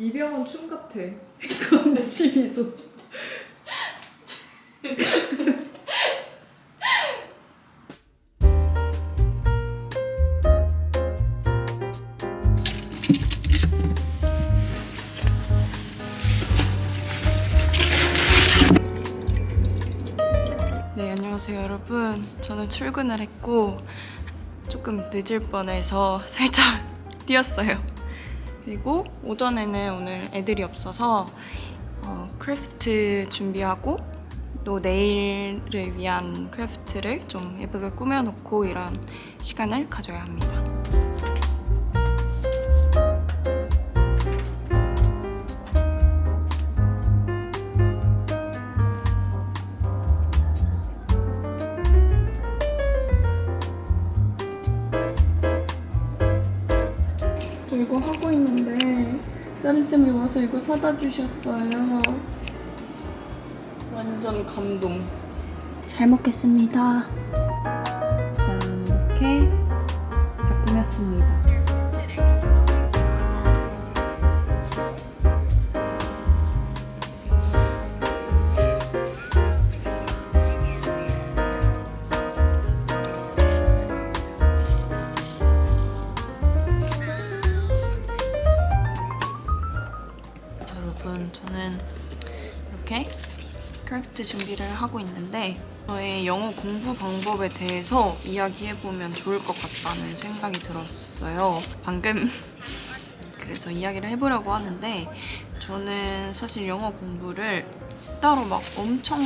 이병헌 춤 같아. 건치 미소. 네, 안녕하세요, 여러분. 저는 출근을 했고 조금 늦을 뻔해서 살짝 뛰었어요. 그리고 오전에는 오늘 애들이 없어서 어, 크래프트 준비하고 또 내일을 위한 크래프트를 좀 예쁘게 꾸며놓고 이런 시간을 가져야 합니다. 있는데 다른 쌤이 와서 이거 사다 주셨어요. 완전 감동. 잘 먹겠습니다. 짠 이렇게 다 꾸몄습니다. 준비를 하고 있는데 저의 영어 공부 방법에 대해서 이야기해보면 좋을 것 같다는 생각이 들었어요. 방금 그래서 이야기를 해보려고 하는데 저는 사실 영어 공부를 따로 막 엄청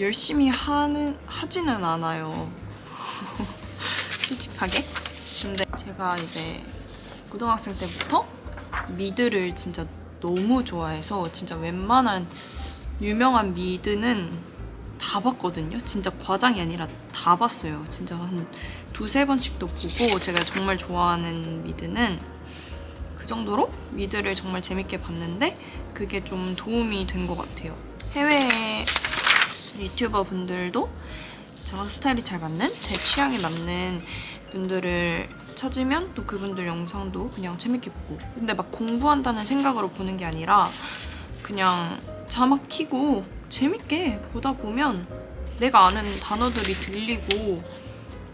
열심히 하는 하지는 않아요. 솔직하게. 근데 제가 이제 고등학생 때부터 미드를 진짜 너무 좋아해서 진짜 웬만한 유명한 미드는 다 봤거든요. 진짜 과장이 아니라 다 봤어요. 진짜 한 두세 번씩도 보고 제가 정말 좋아하는 미드는 그 정도로 미드를 정말 재밌게 봤는데 그게 좀 도움이 된 것 같아요. 해외 유튜버 분들도 저랑 스타일이 잘 맞는 제 취향에 맞는 분들을 찾으면 또 그분들 영상도 그냥 재밌게 보고 근데 막 공부한다는 생각으로 보는 게 아니라 그냥 자막 키고 재밌게 보다 보면 내가 아는 단어들이 들리고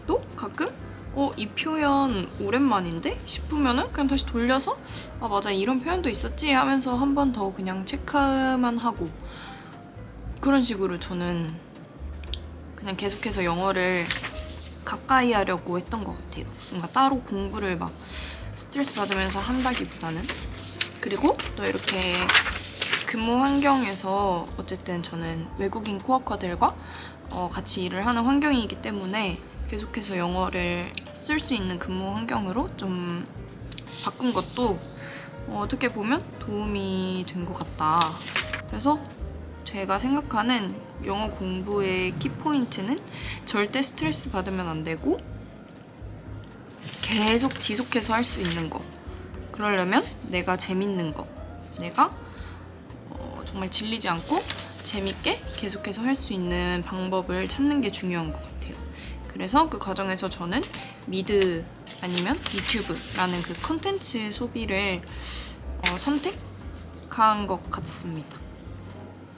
또 가끔 어, 이 표현 오랜만인데? 싶으면은 그냥 다시 돌려서 아, 맞아. 이런 표현도 있었지 하면서 한 번 더 그냥 체크만 하고 그런 식으로 저는 그냥 계속해서 영어를 가까이 하려고 했던 것 같아요. 뭔가 따로 공부를 막 스트레스 받으면서 한다기보다는. 그리고 또 이렇게 근무 환경에서 어쨌든 저는 외국인 코워커들과 어, 같이 일을 하는 환경이기 때문에 계속해서 영어를 쓸 수 있는 근무 환경으로 좀 바꾼 것도 어, 어떻게 보면 도움이 된 것 같다. 그래서 제가 생각하는 영어 공부의 키포인트는 절대 스트레스 받으면 안 되고 계속 지속해서 할 수 있는 거. 그러려면 내가 재밌는 거. 내가 어, 정말 질리지 않고 재밌게 계속해서 할 수 있는 방법을 찾는 게 중요한 것 같아요. 그래서 그 과정에서 저는 미드 아니면 유튜브라는 그 컨텐츠 소비를 어, 선택한 것 같습니다.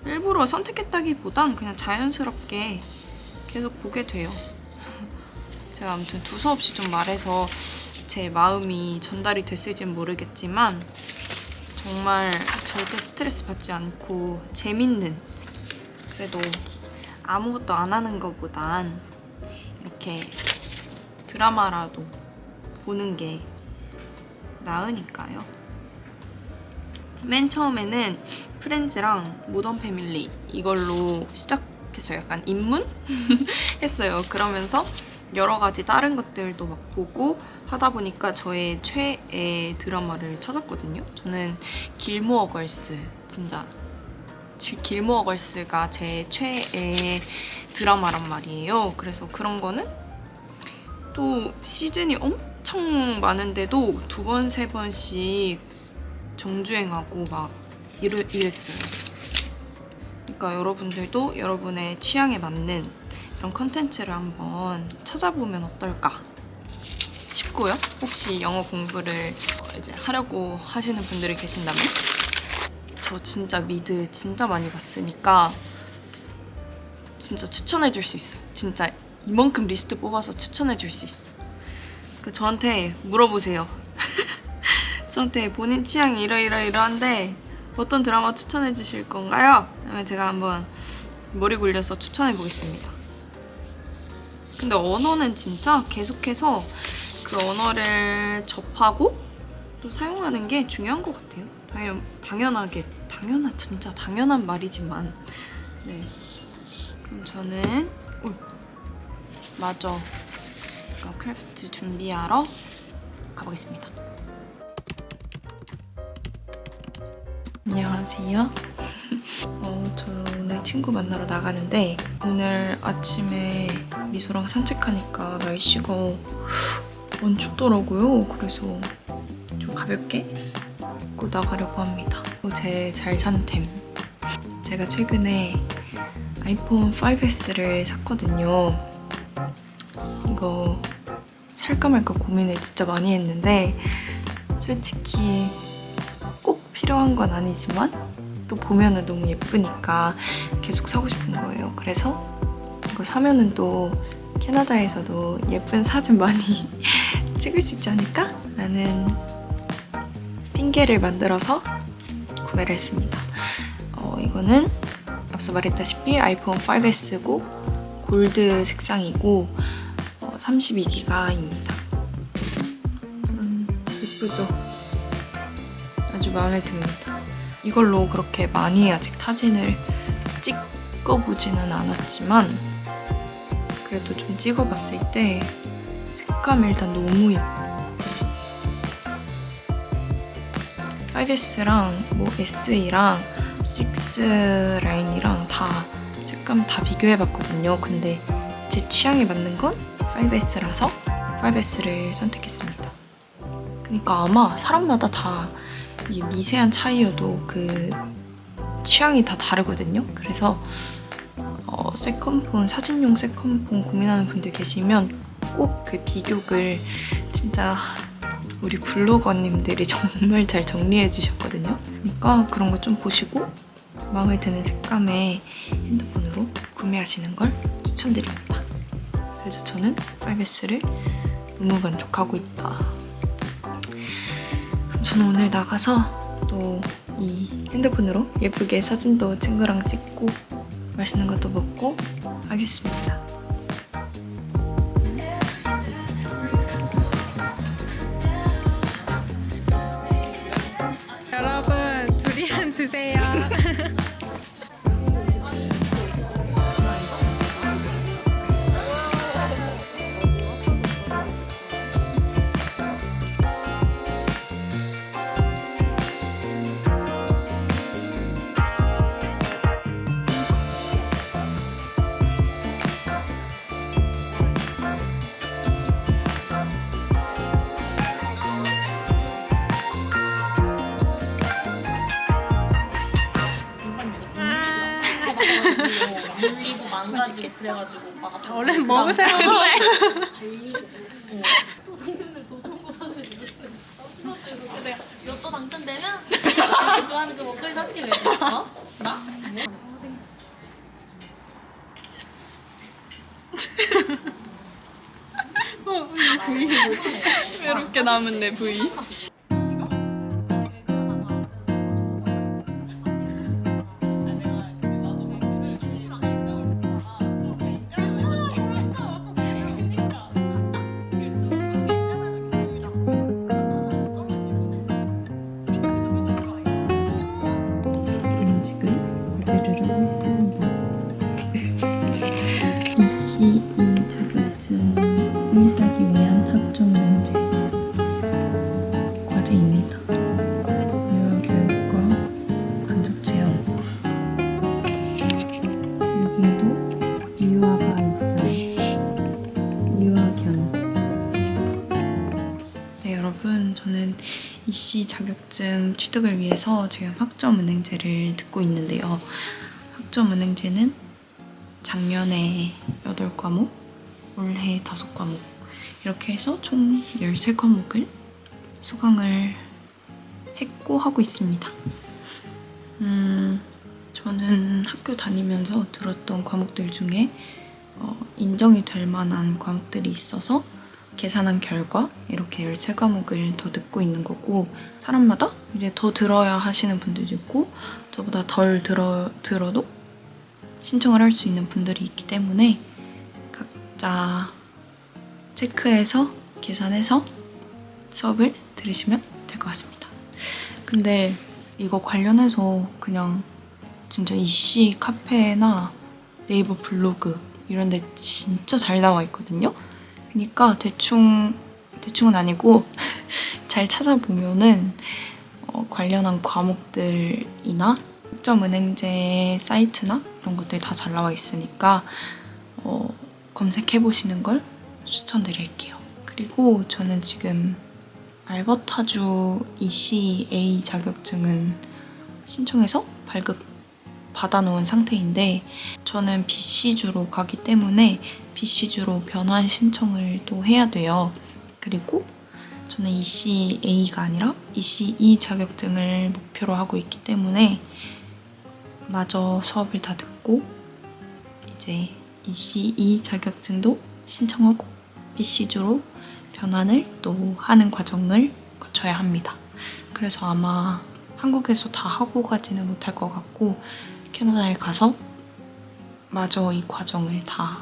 일부러 선택했다기보단 그냥 자연스럽게 계속 보게 돼요. 제가 아무튼 두서없이 좀 말해서 제 마음이 전달이 됐을진 모르겠지만 정말 절대 스트레스 받지 않고 재밌는 그래도 아무것도 안 하는 것보단 이렇게 드라마라도 보는 게 나으니까요. 맨 처음에는 프렌즈랑 모던 패밀리 이걸로 시작했어요. 약간 입문 했어요. 그러면서 여러 가지 다른 것들도 막 보고 하다 보니까 저의 최애 드라마를 찾았거든요. 저는 길모어 걸스 진짜 지- 길모어 걸스가 제 최애 드라마란 말이에요. 그래서 그런 거는 또 시즌이 엄청 많은데도 두 번, 세 번씩 정주행하고 막 이러, 이랬어요. 그러니까 여러분들도 여러분의 취향에 맞는 이런 컨텐츠를 한번 찾아보면 어떨까 있고요. 혹시 영어 공부를 어, 이제 하려고 하시는 분들이 계신다면 저 진짜 미드 진짜 많이 봤으니까 진짜 추천해 줄 수 있어요. 진짜 이만큼 리스트 뽑아서 추천해 줄 수 있어. 그 저한테 물어보세요. 저한테 본인 취향이 이러이러 이러한데 어떤 드라마 추천해 주실 건가요? 그러면 제가 한번 머리 굴려서 추천해 보겠습니다. 근데 언어는 진짜 계속해서 그 언어를 접하고 또 사용하는 게 중요한 것 같아요. 당연 당연하게 당연한 진짜 당연한 말이지만 네. 그럼 저는 오, 맞아. 이거 크래프트 준비하러 가보겠습니다. 안녕하세요. 어, 저 오늘 친구 만나러 나가는데 오늘 아침에 미소랑 산책하니까 날씨가 원 춥더라고요. 그래서 좀 가볍게 입고 나가려고 합니다. 제 잘 산 템. 제가 최근에 아이폰 5S를 샀거든요. 이거 살까 말까 고민을 진짜 많이 했는데 솔직히 꼭 필요한 건 아니지만 또 보면은 너무 예쁘니까 계속 사고 싶은 거예요. 그래서 이거 사면은 또 캐나다에서도 예쁜 사진 많이 찍을 수 있지 않을까? 라는 핑계를 만들어서 구매를 했습니다. 어, 이거는 앞서 말했다시피 아이폰 5S고 골드 색상이고 어, 32기가입니다. 음, 예쁘죠? 아주 마음에 듭니다. 이걸로 그렇게 많이 아직 사진을 찍어보지는 않았지만 그래도 좀 찍어봤을 때 색감이 일단 너무. 5S랑 뭐 SE랑 6 라인이랑 다 색감 다 비교해봤거든요. 근데 제 취향에 맞는 건 5S라서 5S를 선택했습니다. 그러니까 아마 사람마다 다이 미세한 차이여도 그 취향이 다 다르거든요. 그래서 어, 세컨폰 사진용 세컨폰 고민하는 분들 계시면 꼭 그 비교글 진짜 우리 블로거님들이 정말 잘 정리해 주셨거든요. 그러니까 그런 거 좀 보시고 마음에 드는 색감의 핸드폰으로 구매하시는 걸 추천드립니다. 그래서 저는 5S를 너무 만족하고 있다. 그럼 저는 오늘 나가서 또 이 핸드폰으로 예쁘게 사진도 친구랑 찍고 맛있는 것도 먹고 하겠습니다. 그래가지고 오빠가 얼른 먹으세요. 또 당첨되면 더 좋은 거 사줘야 되겠어. 틀어주고 근데 내가 로또 당첨되면 좋아하는 그 목걸이 사줄게 왜? 어? 나? 외롭게 남은 내 부위. 저는 이씨 자격증 취득을 위해서 지금 학점 은행제를 듣고 있는데요. 학점 은행제는 작년에 8과목, 올해 5과목 이렇게 해서 총 13과목을 수강을 했고 하고 있습니다. 음, 저는 학교 다니면서 들었던 과목들 중에 어, 인정이 될 만한 과목들이 있어서 계산한 결과 이렇게 13과목을 더 듣고 있는 거고 사람마다 이제 더 들어야 하시는 분들도 있고 저보다 덜 들어, 들어도 신청을 할 수 있는 분들이 있기 때문에 각자 체크해서 계산해서 수업을 들으시면 될 것 같습니다. 근데 이거 관련해서 그냥 진짜 이씨 카페나 네이버 블로그 이런 데 진짜 잘 나와 있거든요. 그러니까 대충 대충은 아니고 잘 찾아보면은 어, 관련한 과목들이나 학점은행제 사이트나 이런 것들이 다 잘 나와 있으니까 어, 검색해 보시는 걸 추천드릴게요. 그리고 저는 지금 알버타주 ECA 자격증은 신청해서 발급 받아놓은 상태인데 저는 BC주로 가기 때문에 BC주로 변환 신청을 또 해야 돼요. 그리고 저는 ECA가 아니라 ECE 자격증을 목표로 하고 있기 때문에 마저 수업을 다 듣고 이제 ECE 자격증도 신청하고 BC주로 변환을 또 하는 과정을 거쳐야 합니다. 그래서 아마 한국에서 다 하고 가지는 못할 것 같고 캐나다에 가서 마저 이 과정을 다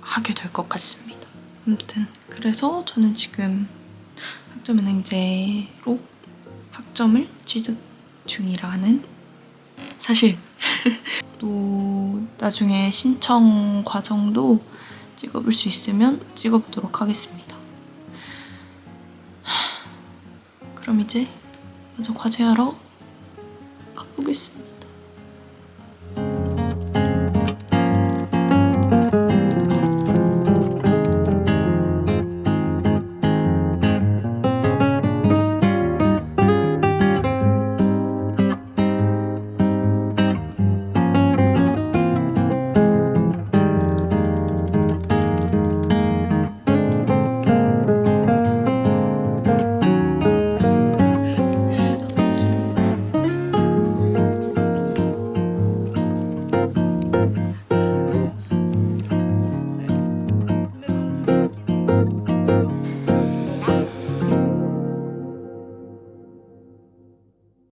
하게 될 것 같습니다. 아무튼 그래서 저는 지금 학점은행제로 학점을 취득 중이라는 사실 또 나중에 신청 과정도 찍어볼 수 있으면 찍어보도록 하겠습니다. 하, 그럼 이제 먼저 과제하러 가